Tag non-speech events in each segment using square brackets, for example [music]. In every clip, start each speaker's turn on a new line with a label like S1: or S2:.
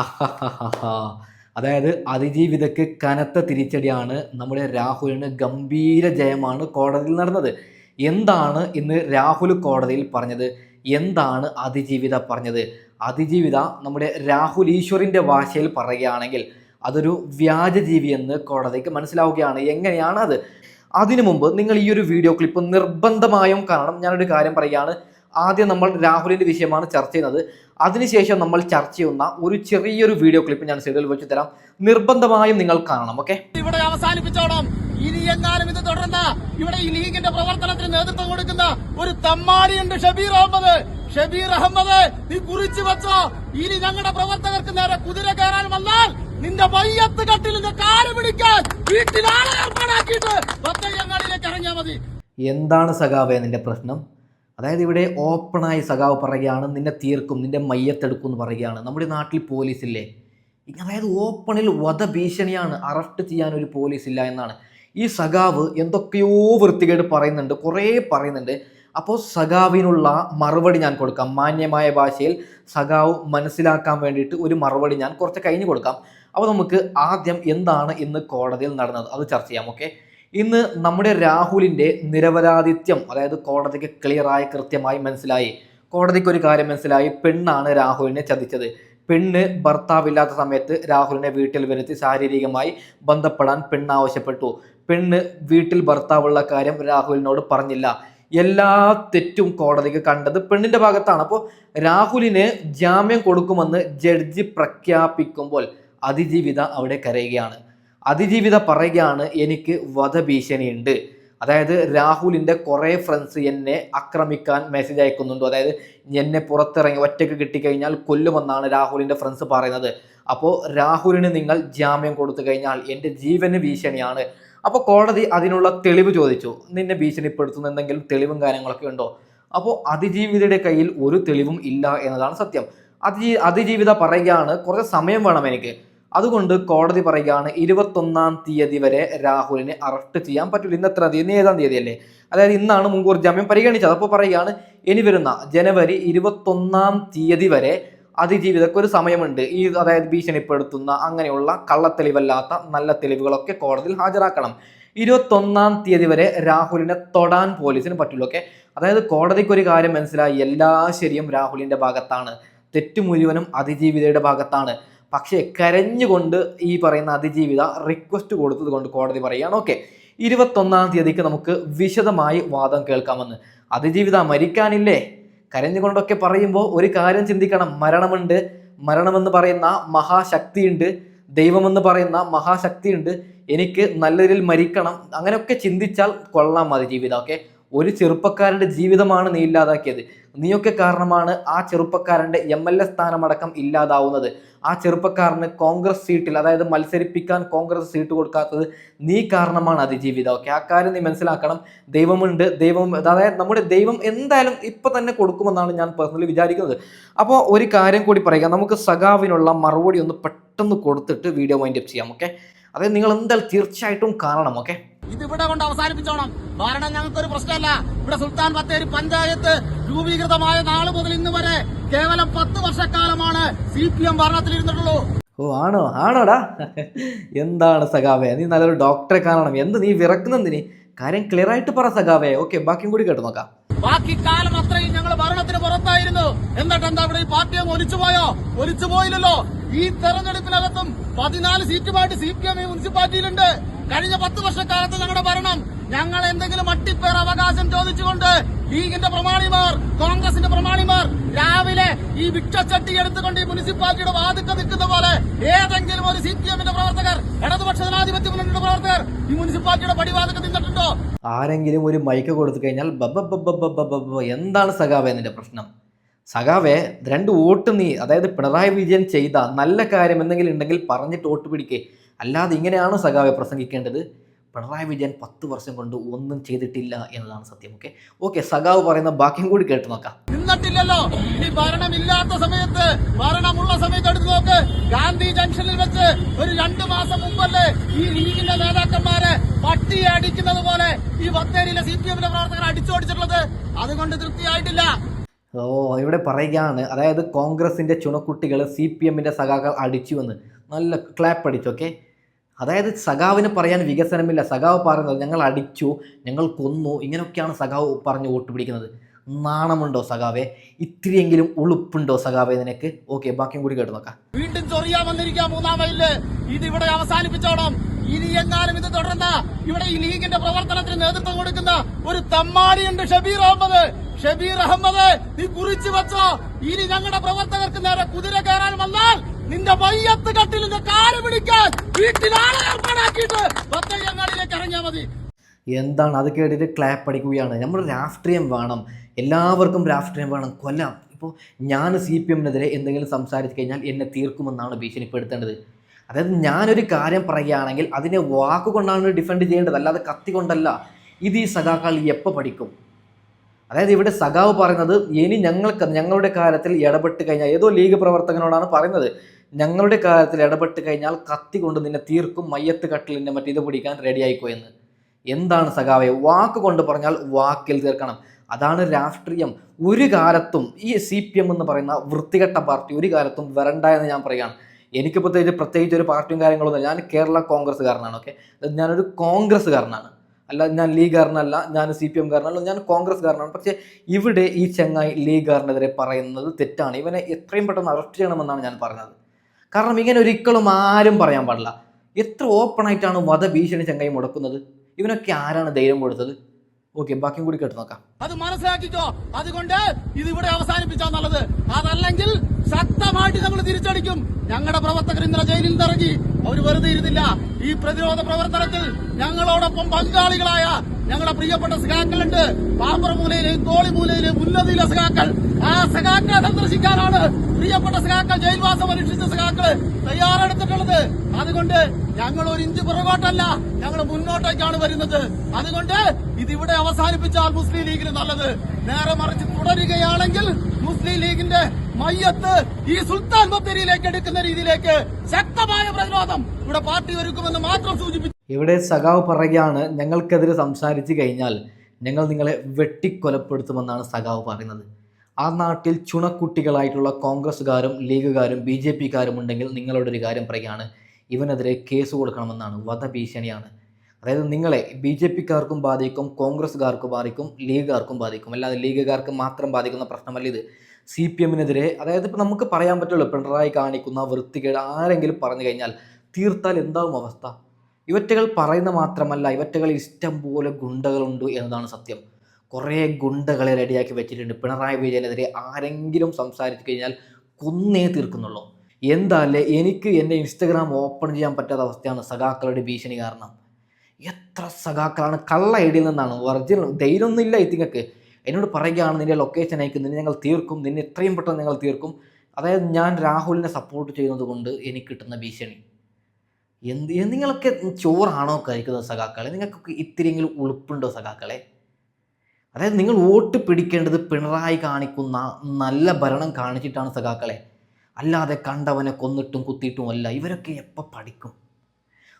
S1: [laughs] അതായത് അതിജീവിതക്ക് കനത്ത തിരിച്ചടിയാണ് നമ്മുടെ രാഹുലിന് ഗംഭീര ജയമാണ് കോടതിയിൽ നടന്നത്. എന്താണ് ഇന്ന് രാഹുൽ കോടതിയിൽ പറഞ്ഞത്? എന്താണ് അതിജീവിത പറഞ്ഞത്? അതിജീവിത നമ്മുടെ രാഹുൽ ഈശ്വറിന്റെ ഭാഷയിൽ പറയുകയാണെങ്കിൽ അതൊരു വ്യാജജീവി എന്ന് കോടതിക്ക് മനസ്സിലാവുകയാണ്. എങ്ങനെയാണ് അത്? അതിനു മുമ്പ് നിങ്ങൾ ഈ ഒരു വീഡിയോ ക്ലിപ്പ് നിർബന്ധമായും കാണണം. ഞാനൊരു കാര്യം പറയുകയാണ്. ആദ്യം നമ്മൾ രാഹുലിന്റെ വിഷയമാണ് ചർച്ച ചെയ്യുന്നത്. അതിനുശേഷം നമ്മൾ ചർച്ച ചെയ്യുന്ന ഒരു ചെറിയൊരു വീഡിയോ ക്ലിപ്പ് ഞാൻ സീരിയൽ വെച്ച് തരാം. നിർബന്ധമായും നിങ്ങൾ കാണണം ഓക്കെ
S2: ഇവിടെ അവസാനിപ്പിച്ചോണം. ഇനി എങ്ങാനും ഇത് തുടർന്ന ഇവിടെ ഈ ലീഗിന്റെ പ്രവർത്തനത്തിന് നേതൃത്വം കൊടുക്കുന്ന ഒരു തമ്മാടിയുണ്ട് ഷബീർ അഹമ്മദ്. ഷബീർ അഹമ്മദ് നീ കുറിച്ചു വെച്ചോ. ഇനി ഞങ്ങളുടെ പ്രവർത്തകർക്ക് നേരെ കുതിര കയറാൻ വന്നാൽ നിന്റെ വയ്യത്ത് കട്ടിൽ നിന്റെ കാൽ പിടിക്കാൻ വീട്ടിലാളെ ഏർപ്പാടാക്കിയിട്ട് പത്തയ്യങ്ങാടിയിലേക്ക് ഇറങ്ങിയാൽ മതി.
S1: എന്താണ് സഖാവേ നിന്റെ പ്രശ്നം? അതായത് ഇവിടെ ഓപ്പണായി സഖാവ് പറയുകയാണ് നിന്നെ തീർക്കും നിന്റെ മയ്യത്തെടുക്കും എന്ന് പറയുകയാണ്. നമ്മുടെ നാട്ടിൽ പോലീസില്ലേ? അതായത് ഓപ്പണിൽ വധഭീഷണിയാണ് അറസ്റ്റ് ചെയ്യാൻ ഒരു പോലീസ് ഇല്ല എന്നാണ്. ഈ സഖാവ് എന്തൊക്കെയോ വൃത്തികേട് പറയുന്നുണ്ട് കുറേ പറയുന്നുണ്ട്. അപ്പോൾ സഖാവിനുള്ള മറുപടി ഞാൻ കൊടുക്കാം. മാന്യമായ ഭാഷയിൽ സഖാവ് മനസ്സിലാക്കാൻ വേണ്ടിയിട്ട് ഒരു മറുപടി ഞാൻ കുറച്ച് കഴിഞ്ഞ് കൊടുക്കാം. അപ്പോൾ നമുക്ക് ആദ്യം എന്താണ് ഇന്ന് കോടതിയിൽ നടന്നത്? അത് ചർച്ച ചെയ്യാം ഓക്കെ? ഇന്ന് നമ്മുടെ രാഹുലിന്റെ നിരപരാധിത്യം അതായത് കോടതിക്ക് ക്ലിയറായി കൃത്യമായി മനസ്സിലായി. കോടതിക്ക് ഒരു കാര്യം മനസ്സിലായി. പെണ്ണാണ് രാഹുലിനെ ചതിച്ചത്. പെണ്ണ് ഭർത്താവില്ലാത്ത സമയത്ത് രാഹുലിനെ വീട്ടിൽ വരുത്തി ശാരീരികമായി ബന്ധപ്പെടാൻ പെണ്ണ് ആവശ്യപ്പെട്ടു. പെണ്ണ് വീട്ടിൽ ഭർത്താവുള്ള കാര്യം രാഹുലിനോട് പറഞ്ഞില്ല. എല്ലാ തെറ്റും കോടതിക്ക് കണ്ടത് പെണ്ണിന്റെ ഭാഗത്താണ്. അപ്പോൾ രാഹുലിന് ജാമ്യം കൊടുക്കുമെന്ന് ജഡ്ജി പ്രഖ്യാപിക്കുമ്പോൾ അതിജീവിത അവിടെ കരയുകയാണ്. അതിജീവിത പറയുകയാണ് എനിക്ക് വധഭീഷണിയുണ്ട്. അതായത് രാഹുലിന്റെ കുറേ ഫ്രണ്ട്സ് എന്നെ ആക്രമിക്കാൻ മെസ്സേജ് അയക്കുന്നുണ്ട്. അതായത് എന്നെ പുറത്തിറങ്ങി ഒറ്റയ്ക്ക് കിട്ടിക്കഴിഞ്ഞാൽ കൊല്ലുമെന്നാണ് രാഹുലിന്റെ ഫ്രണ്ട്സ് പറയുന്നത്. അപ്പോൾ രാഹുലിന് നിങ്ങൾ ജാമ്യം കൊടുത്തു കഴിഞ്ഞാൽ എന്റെ ജീവന് ഭീഷണിയാണ്. അപ്പോൾ കോടതി അതിനുള്ള തെളിവ് ചോദിച്ചു. നിന്നെ ഭീഷണിപ്പെടുത്തുന്ന എന്തെങ്കിലും തെളിവും കാര്യങ്ങളൊക്കെ ഉണ്ടോ? അപ്പോൾ അതിജീവിതയുടെ കയ്യിൽ ഒരു തെളിവും ഇല്ല എന്നതാണ് സത്യം. അതിജീ അതിജീവിത പറയുകയാണ് കുറച്ച് സമയം വേണം എനിക്ക്. അതുകൊണ്ട് കോടതി പറയുകയാണ് ഇരുപത്തൊന്നാം തീയതി വരെ രാഹുലിനെ അറസ്റ്റ് ചെയ്യാൻ പറ്റില്ല ഇന്ന് എത്ര തീയതി? ഏതാം തീയതി അല്ലേ അതായത് ഇന്നാണ് മുൻകൂർ ജാമ്യം പരിഗണിച്ചത്. അപ്പോൾ പറയുകയാണ് ഇനി വരുന്ന ജനുവരി ഇരുപത്തൊന്നാം തീയതി വരെ അതിജീവിതക്ക് ഒരു സമയമുണ്ട്. ഈ അതായത് ഭീഷണിപ്പെടുത്തുന്ന അങ്ങനെയുള്ള കള്ളത്തെളിവല്ലാത്ത നല്ല തെളിവുകളൊക്കെ കോടതിയിൽ ഹാജരാക്കണം. ഇരുപത്തൊന്നാം തീയതി വരെ രാഹുലിനെ തൊടാൻ പോലീസിന് പറ്റുള്ളൂ ഓക്കെ അതായത് കോടതിക്ക് ഒരു കാര്യം മനസ്സിലായി. എല്ലാ ശരിയും രാഹുലിന്റെ ഭാഗത്താണ്. തെറ്റ് മുഴുവനും അതിജീവിതയുടെ ഭാഗത്താണ്. പക്ഷേ കരഞ്ഞുകൊണ്ട് ഈ പറയുന്ന അതിജീവിത റിക്വസ്റ്റ് കൊടുത്തത് കൊണ്ട് കോടതി പറയുകയാണ്. ഓക്കെ ഇരുപത്തൊന്നാം തീയതിക്ക് നമുക്ക് വിശദമായി വാദം കേൾക്കാമെന്ന്. അതിജീവിത മരിക്കാനില്ലേ? കരഞ്ഞുകൊണ്ടൊക്കെ പറയുമ്പോൾ ഒരു കാര്യം ചിന്തിക്കണം. മരണമുണ്ട്. മരണമെന്ന് പറയുന്ന മഹാശക്തിയുണ്ട്. ദൈവമെന്ന് പറയുന്ന മഹാശക്തിയുണ്ട്. എനിക്ക് നല്ല രീതിയിൽ മരിക്കണം. അങ്ങനെയൊക്കെ ചിന്തിച്ചാൽ കൊള്ളാം മതി ജീവിതം ഓക്കെ ഒരു ചെറുപ്പക്കാരന്റെ ജീവിതമാണ് നീ ഇല്ലാതാക്കിയത്. നീയൊക്കെ കാരണമാണ് ആ ചെറുപ്പക്കാരന്റെ എം എൽ എ സ്ഥാനമടക്കം ഇല്ലാതാവുന്നത്. ആ ചെറുപ്പക്കാരന് കോൺഗ്രസ് സീറ്റിൽ അതായത് മത്സരിപ്പിക്കാൻ കോൺഗ്രസ് സീറ്റ് കൊടുക്കാത്തത് നീ കാരണമാണ് അതിജീവിതം. ഓക്കെ ആ കാര്യം നീ മനസ്സിലാക്കണം. ദൈവമുണ്ട്. ദൈവം അതായത് നമ്മുടെ ദൈവം എന്തായാലും ഇപ്പൊ തന്നെ കൊടുക്കുമെന്നാണ് ഞാൻ പേഴ്സണലി വിചാരിക്കുന്നത്. അപ്പോൾ ഒരു കാര്യം കൂടി പറയുക. നമുക്ക് സഖാവിനുള്ള മറുപടി ഒന്ന് പെട്ടെന്ന് കൊടുത്തിട്ട് വീഡിയോ വൈൻഡ് അപ്പ് ചെയ്യാം. ഓക്കെ? അതായത് നിങ്ങൾ എന്തായാലും തീർച്ചയായിട്ടും കാണണം. ഓക്കെ?
S2: ഇത് ഇവിടെ കൊണ്ട് അവസാനിപ്പിച്ചോണം. ഭരണം ഞങ്ങൾക്കൊരു പ്രശ്നമല്ല. ഇവിടെ സുൽത്താൻ ബത്തേരി പഞ്ചായത്ത് രൂപീകൃതമായ നാൾ മുതൽ ഇന്ന് വരെ കേവലം പത്ത് വർഷക്കാലമാണ് സി പി എം ഭരണത്തിലിരുന്നിട്ടുള്ളൂ.
S1: ഓ ആണോ? ആണോടാ? എന്താണ് സഖാവേ? നീ നല്ലൊരു ഡോക്ടറെ കാണണം. എന്ത് നീ വിറക്കുന്നെന്തിനി കാര്യം ക്ലിയർ ആയിട്ട് പറ സഖാവേ. ഓക്കെ ബാക്കിയും കൂടി കേട്ട് നോക്കാം.
S2: ബാക്കി കാലം അത്രയും ഞങ്ങൾ ഭരണത്തിന് പുറത്തായിരുന്നു. എന്നിട്ട് എന്താ ഇവിടെ ഈ പാർട്ടി അങ്ങ് ഒലിച്ചു പോയോ? ഒലിച്ചു പോയില്ലല്ലോ. ഈ തെരഞ്ഞെടുപ്പിനകത്തും പതിനാല് സീറ്റുമായിട്ട് സി പി എം ഈ മുനിസിപ്പാലിറ്റിയിലുണ്ട്. കഴിഞ്ഞ പത്ത് വർഷക്കാലത്ത് ഞങ്ങളുടെ ഭരണം ഞങ്ങൾ എന്തെങ്കിലും അട്ടിപ്പേർ അവകാശം ചോദിച്ചുകൊണ്ട് ലീഗിന്റെ പ്രമാണിമാർ കോൺഗ്രസിന്റെ പ്രമാണിമാർ രാവിലെ ഈ ഭിക്ഷച്ചട്ടി എടുത്തുകൊണ്ട് ഈ മുനിസിപ്പാലിറ്റിയുടെ വാതിക്ക നിൽക്കുന്ന പോലെ ഏതെങ്കിലും ഒരു സി പി എമ്മിന്റെ പ്രവർത്തകർ ഇടതുപക്ഷ ജനാധിപത്യ മുന്നണിയുടെ പ്രവർത്തകർ ഈ മുനിസിപ്പാലിറ്റിയുടെ പടിവാതിക്ക നിന്നിട്ടുണ്ടോ?
S1: ആരെങ്കിലും ഒരു മൈക്ക് കൊടുത്തു കഴിഞ്ഞാൽ ബബ ബബ ബബ ബബ ബബ. എന്താണ് സഖാവേ നിന്റെ പ്രശ്നം? സഖാവേ രണ്ട് വോട്ട് നീ അതായത് പിണറായി വിജയൻ ചെയ്ത നല്ല കാര്യം എന്തെങ്കിലും ഉണ്ടെങ്കിൽ പറഞ്ഞിട്ട് വോട്ട് പിടിക്കേ. അല്ലാതെ ഇങ്ങനെയാണ് സഖാവെ പ്രസംഗിക്കേണ്ടത്? പിണറായി വിജയൻ പത്ത് വർഷം കൊണ്ട് ഒന്നും ചെയ്തിട്ടില്ല എന്നതാണ് സത്യം ഓക്കെ ഓക്കെ സഖാവ് പറയുന്ന ബാക്കിയും കൂടി കേട്ട് നോക്കാം.
S2: നിന്നിട്ടില്ലല്ലോ. ഈ ഭരണമില്ലാത്ത സമയത്ത് ഭരണമുള്ള സമയത്ത് എടുത്തു നോക്ക്. ഗാന്ധി ജംഗ്ഷനിൽ വെച്ച് ഒരു രണ്ടു മാസം മുമ്പല്ലേ ഈ ലീഗിന്റെ നേതാക്കന്മാരെ പട്ടിയെ അടിക്കുന്നത് പോലെ ഈ ബത്തേരിയിലെ സി പി എമ്മിലെ പ്രവർത്തകർ അടിച്ചോടിച്ചിട്ടുള്ളത്? അതുകൊണ്ട് തൃപ്തിയായിട്ടില്ല.
S1: ഓ ഇവിടെ പറയുകയാണ്. അതായത് കോൺഗ്രസിന്റെ ചുണക്കുട്ടികൾ സി പി എമ്മിന്റെ സഖാക്കൾ അടിച്ചു എന്ന് നല്ല ക്ലാപ്പ് അടിച്ചു ഓക്കെ അതായത് സഖാവിന് പറയാൻ വികസനമില്ല. സഖാവ് പറയുന്നത് ഞങ്ങൾ അടിച്ചു ഞങ്ങൾ കൊന്നു ഇങ്ങനെയൊക്കെയാണ് സഖാവ് പറഞ്ഞ് വോട്ട് പിടിക്കുന്നത്. നാണമുണ്ടോ സഖാവെ? ഇത്തിരിയെങ്കിലും ഉളുപ്പുണ്ടോ സഖാവെ നിനക്ക്? ഓക്കെ ബാക്കിയും കൂടി കേട്ട് നോക്കാം.
S2: വീണ്ടും ചൊറിയാൻ വന്നിരിക്കുക മൂന്നാം മൈലിൽ ഇത് ഇവിടെ അവസാനിപ്പിച്ചോണം. ഇനി എങ്ങാനും ഇത് തുടർന്ന ഇവിടെ ഈ ലീഗിന്റെ പ്രവർത്തനത്തിന് നേതൃത്വം കൊടുക്കുന്ന ഒരു തമ്മാടിയുണ്ട് ഷബീർ അഹമ്മദ്. ഷബീർ അഹമ്മദ് നീ കുറിച്ചു വെച്ചോ. ഇനി ഞങ്ങളുടെ പ്രവർത്തകർക്ക് നേരെ കുതിര കയറാൻ വന്നാൽ നിന്റെ വയ്യത്ത് കട്ടിൽ നിന്റെ കാൽ പിടിക്കാൻ വീട്ടിലാളെ ഏർപ്പാടാക്കിയിട്ട് പത്തയ്യങ്ങളിലേക്ക് ഇറങ്ങിയാൽ മതി.
S1: എന്താണ്? അത് കേട്ടിട്ട് ക്ലാപ്പ് അടിക്കുകയാണ്. നമ്മൾ രാഷ്ട്രീയം വേണം. എല്ലാവർക്കും രാഷ്ട്രീയം വേണം. കൊല്ലാം. ഇപ്പോൾ ഞാൻ സി പി എമ്മിനെതിരെ എന്തെങ്കിലും സംസാരിച്ചു കഴിഞ്ഞാൽ എന്നെ തീർക്കുമെന്നാണ് ഭീഷണിപ്പെടുത്തേണ്ടത്. അതായത് ഞാനൊരു കാര്യം പറയുകയാണെങ്കിൽ അതിനെ വാക്കുകൊണ്ടാണ് ഡിഫെൻഡ് ചെയ്യേണ്ടത്. അല്ലാതെ കത്തി കൊണ്ടല്ല. ഇത് ഈ സഖാക്കൾ എപ്പോൾ പഠിക്കും? അതായത് ഇവിടെ സഖാവ് പറയുന്നത് ഇനി ഞങ്ങൾക്ക് ഞങ്ങളുടെ കാര്യത്തിൽ ഇടപെട്ട് കഴിഞ്ഞാൽ ഏതോ ലീഗ് പ്രവർത്തകനോടാണ് പറയുന്നത്. ഞങ്ങളുടെ കാര്യത്തിൽ ഇടപെട്ട് കഴിഞ്ഞാൽ കത്തി കൊണ്ട് നിന്നെ തീർക്കും മയ്യത്ത് കട്ടിലിന്റെ മറ്റേ ഇത് പിടിക്കാൻ റെഡി ആയിക്കോ എന്ന്. എന്താണ് സഖാവെ? വാക്ക് കൊണ്ട് പറഞ്ഞാൽ വാക്കിൽ തീർക്കണം. അതാണ് രാഷ്ട്രീയം. ഒരു കാലത്തും ഈ സി പി എം എന്ന് പറയുന്ന വൃത്തികെട്ട പാർട്ടി ഒരു കാലത്തും വരണ്ട എന്ന് ഞാൻ പറയുകയാണ്. എനിക്ക് പ്രത്യേകിച്ച് പ്രത്യേകിച്ച് ഒരു പാർട്ടിയും കാര്യങ്ങളൊന്നും ഞാൻ കേരള കോൺഗ്രസ്സുകാരനാണ് ഓക്കെ ഞാനൊരു കോൺഗ്രസ്സുകാരനാണ്. അല്ല ഞാൻ ലീഗുകാരനല്ല ഞാൻ സി പി എംകാരനല്ല ഞാൻ കോൺഗ്രസ്സുകാരനാണ്. പക്ഷേ ഇവിടെ ഈ ചെങ്ങായി ലീഗുകാരനെതിരെ പറയുന്നത് തെറ്റാണ്. ഇവനെ എത്രയും പെട്ടെന്ന് അറസ്റ്റ് ചെയ്യണമെന്നാണ് ഞാൻ പറഞ്ഞത്. കാരണം ഇങ്ങനെ ഒരിക്കലും ആരും പറയാൻ പാടില്ല. എത്ര ഓപ്പണായിട്ടാണ് വധഭീഷണി ചെങ്ങായി മുടക്കുന്നത്? ഇവനൊക്കെ ആരാണ് ധൈര്യം കൊടുത്തത്? ഓക്കെ ബാക്കിയും കൂടി കേട്ട് നോക്കാം.
S2: അത് മനസ്സിലാക്കിക്കോ. അതുകൊണ്ട് ഇത് ഇവിടെ അവസാനിപ്പിച്ചാ നല്ലത്. അതല്ലെങ്കിൽ ശക്തമായിട്ട് നമ്മൾ തിരിച്ചടിക്കും. ഞങ്ങളുടെ പ്രവർത്തകർ ഇന്നലെ ജയിലിൽ നിറങ്ങി അവർ വെറുതെ ഇരുന്നില്ല. ഈ പ്രതിരോധ പ്രവർത്തനത്തിൽ ഞങ്ങളോടൊപ്പം പങ്കാളികളായ ഞങ്ങളുടെ പ്രിയപ്പെട്ട സഖാക്കളുണ്ട് പാമ്പറമൂലയിലെയും തോളിമൂലയിലെയും ഉന്നതിയിലെ സഖാക്കൾ ആ സഖാക്കളെ സന്ദർശിക്കാനാണ് പ്രിയപ്പെട്ട സഖാക്കൾ ജയിൽവാസം അനുഷ്ഠിച്ച സഖാക്കൾ തയ്യാറെടുത്തിട്ടുള്ളത്. അതുകൊണ്ട് ഞങ്ങൾ ഒരു ഇഞ്ച് പുറകോട്ടല്ല ഞങ്ങൾ മുന്നോട്ടേക്കാണ് വരുന്നത്. അതുകൊണ്ട് ഇതിവിടെ അവസാനിപ്പിച്ചാൽ മുസ്ലിം ലീഗിന് നല്ലത്. നേരെ മറിച്ച് തുടരുകയാണെങ്കിൽ മുസ്ലിം ലീഗിന്റെ മയ്യത്ത് ഈ സുൽത്താൻ ബത്തേരിയിലേക്ക് എടുക്കുന്ന രീതിയിലേക്ക് ശക്തമായ പ്രതിരോധം ഇവിടെ പാർട്ടി ഒരുക്കുമെന്ന് മാത്രം സൂചിപ്പിച്ചു.
S1: ഇവിടെ സഖാവ് പറയുകയാണ് ഞങ്ങൾക്കെതിരെ സംസാരിച്ചു കഴിഞ്ഞാൽ ഞങ്ങൾ നിങ്ങളെ വെട്ടിക്കൊലപ്പെടുത്തുമെന്നാണ് സഖാവ് പറയുന്നത്. ആ നാട്ടിൽ ചുണക്കുട്ടികളായിട്ടുള്ള കോൺഗ്രസ്സുകാരും ലീഗുകാരും ബി ജെ പിക്കാരും ഉണ്ടെങ്കിൽ നിങ്ങളോടൊരു കാര്യം പറയുകയാണ് ഇവനെതിരെ കേസ് കൊടുക്കണമെന്നാണ് വധഭീഷണിയാണ്. അതായത് നിങ്ങളെ ബി ജെ പിക്കാർക്കും ബാധിക്കും കോൺഗ്രസ്സുകാർക്ക് ബാധിക്കും ലീഗുകാർക്കും ബാധിക്കും. അല്ലാതെ ലീഗുകാർക്ക് മാത്രം ബാധിക്കുന്ന പ്രശ്നമല്ല ഇത്. സി പി എമ്മിനെതിരെ അതായത് ഇപ്പോൾ നമുക്ക് പറയാൻ പറ്റുള്ളൂ പിണറായി കാണിക്കുന്ന വൃത്തികേട് ആരെങ്കിലും പറഞ്ഞു കഴിഞ്ഞാൽ തീർത്താൽ എന്താവും അവസ്ഥ? ഇവറ്റകൾ പറയുന്ന മാത്രമല്ല ഇവറ്റകൾ ഇഷ്ടം പോലെ ഗുണ്ടകളുണ്ട് എന്നതാണ് സത്യം. കുറേ ഗുണ്ടകളെ റെഡിയാക്കി വെച്ചിട്ടുണ്ട്. പിണറായി വിജയനെതിരെ ആരെങ്കിലും സംസാരിച്ചു കഴിഞ്ഞാൽ കൊന്നേ തീർക്കുന്നുള്ളൂ. എന്താല്ലേ എനിക്ക് എന്റെ ഇൻസ്റ്റഗ്രാം ഓപ്പൺ ചെയ്യാൻ പറ്റാത്ത അവസ്ഥയാണ് സഖാക്കളുടെ ഭീഷണി കാരണം. എത്ര സഖാക്കളാണ് കള്ള ഐ ഡിയിൽ നിന്നാണ്. ഒറിജിനൽ ധൈര്യമൊന്നുമില്ല ഇതിങ്ങൾക്ക് എന്നോട് പറയുകയാണ് നിന്റെ ലൊക്കേഷൻ അയക്കും. നിന്നെ ഞങ്ങൾ തീർക്കും. നിന്നെ എത്രയും പെട്ടെന്ന് ഞങ്ങൾ തീർക്കും. അതായത് ഞാൻ രാഹുലിനെ സപ്പോർട്ട് ചെയ്യുന്നത് കൊണ്ട് എനിക്ക് കിട്ടുന്ന ഭീഷണി. എന്ത് നിങ്ങളൊക്കെ ചോറാണോ കഴിക്കുന്നത് സഖാക്കളെ? നിങ്ങൾക്കൊക്കെ ഇത്തിരിയെങ്കിലും ഉളുപ്പുണ്ടോ സഖാക്കളെ? അതായത് നിങ്ങൾ വോട്ട് പിടിക്കേണ്ടത് പിണറായി കാണിക്കുന്ന നല്ല ഭരണം കാണിച്ചിട്ടാണ് സഖാക്കളെ. അല്ലാതെ കണ്ടവനെ കൊന്നിട്ടും കുത്തിയിട്ടും അല്ല ഇവരൊക്കെ എപ്പോൾ പഠിക്കും?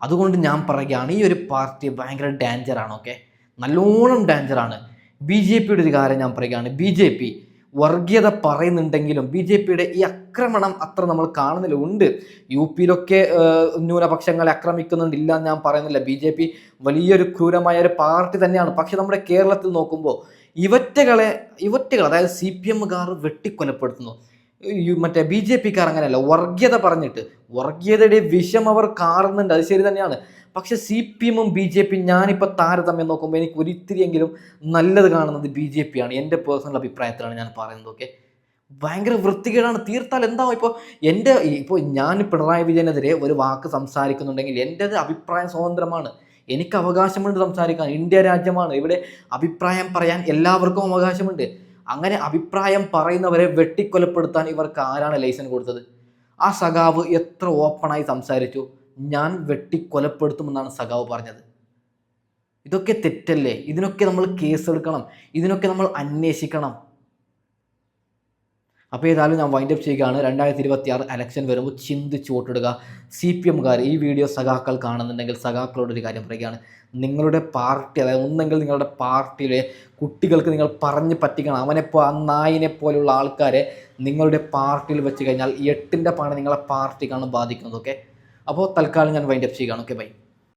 S1: അതുകൊണ്ട് ഞാൻ പറയുകയാണ് ഈ ഒരു പാർട്ടി ഭയങ്കര ഡേഞ്ചറാണ് ഓക്കെ നല്ലോണം ഡേഞ്ചറാണ് ബി ജെ പിയുടെ ഒരു കാര്യം ഞാൻ പറയുകയാണ് ബി ജെ പി വർഗീയത പറയുന്നുണ്ടെങ്കിലും ബി ജെ പിയുടെ ഈ ആക്രമണം അത്ര നമ്മൾ കാണുന്നില്ല. ഉണ്ട്. യു പിയിലൊക്കെ ന്യൂനപക്ഷങ്ങളെ ആക്രമിക്കുന്നുണ്ട്. ഇല്ല എന്ന് ഞാൻ പറയുന്നില്ല. ബി ജെ പി വലിയൊരു ക്രൂരമായ ഒരു പാർട്ടി തന്നെയാണ്. പക്ഷെ നമ്മുടെ കേരളത്തിൽ നോക്കുമ്പോൾ ഇവറ്റകളെ ഇവറ്റകൾ അതായത് സി പി എമ്മുകാർ വെട്ടിക്കൊലപ്പെടുത്തുന്നു. മറ്റേ ബി ജെ പിക്കാർ അങ്ങനെയല്ല വർഗീയത പറഞ്ഞിട്ട്. വർഗീയതയുടെ വിഷം അവർ കാറുന്നുണ്ട് അത് ശരി തന്നെയാണ്. പക്ഷേ സി പി എമ്മും ബി ജെ പി ഞാനിപ്പോൾ താരതമ്യം നോക്കുമ്പോൾ എനിക്ക് ഒരിത്തിരിയെങ്കിലും നല്ലത് കാണുന്നത് ബി ജെ പി ആണ് എന്റെ പേഴ്സണൽ അഭിപ്രായത്തിലാണ് ഞാൻ പറയുന്നത് ഓക്കെ ഭയങ്കര വൃത്തികേടാണ്. തീർത്താൽ എന്താവും ഇപ്പോൾ എന്റെ ഇപ്പോൾ ഞാൻ പിണറായി വിജയനെതിരെ ഒരു വാക്ക് സംസാരിക്കുന്നുണ്ടെങ്കിൽ എന്റെ അഭിപ്രായം സ്വതന്ത്രമാണ്. എനിക്ക് അവകാശമുണ്ട് സംസാരിക്കാൻ. ഇന്ത്യ രാജ്യമാണ്. ഇവിടെ അഭിപ്രായം പറയാൻ എല്ലാവർക്കും അവകാശമുണ്ട്. അങ്ങനെ അഭിപ്രായം പറയുന്നവരെ വെട്ടിക്കൊലപ്പെടുത്താൻ ഇവർക്ക് ആരാണ് ലൈസൻസ് കൊടുത്തത്? ആ സഖാവ് എത്ര ഓപ്പണായി സംസാരിച്ചു? ഞാൻ വെട്ടിക്കൊലപ്പെടുത്തുമെന്നാണ് സഖാവ് പറഞ്ഞത്. ഇതൊക്കെ തെറ്റല്ലേ? ഇതിനൊക്കെ നമ്മൾ കേസെടുക്കണം ഇതിനൊക്കെ നമ്മൾ അന്വേഷിക്കണം. അപ്പോൾ ഏതായാലും ഞാൻ വൈൻഡപ്പ് ചെയ്യുകയാണ്. രണ്ടായിരത്തി ഇരുപത്തി ആറ് ഇലക്ഷൻ വരുമ്പോൾ ചിന്തിച്ച് വോട്ടിടുക. സി പി എംകാർ ഈ വീഡിയോ സഖാക്കൾ കാണുന്നുണ്ടെങ്കിൽ സഖാക്കളോട് ഒരു കാര്യം പറയുകയാണ്. നിങ്ങളുടെ പാർട്ടി അതായത് ഒന്നെങ്കിൽ നിങ്ങളുടെ പാർട്ടിയിലെ കുട്ടികൾക്ക് നിങ്ങൾ പറഞ്ഞ് പറ്റിക്കണം. അവനെപ്പോൾ ആ നായിനെ പോലുള്ള ആൾക്കാരെ നിങ്ങളുടെ പാർട്ടിയിൽ വെച്ച് കഴിഞ്ഞാൽ എട്ടിന്റെ പാണ് നിങ്ങളെ പാർട്ടിക്കാണ് ബാധിക്കുന്നത് ഓക്കെ അപ്പോൾ തൽക്കാലം ഞാൻ വൈൻഡപ്പ് ചെയ്യുകയാണ് ഓക്കെ ബൈ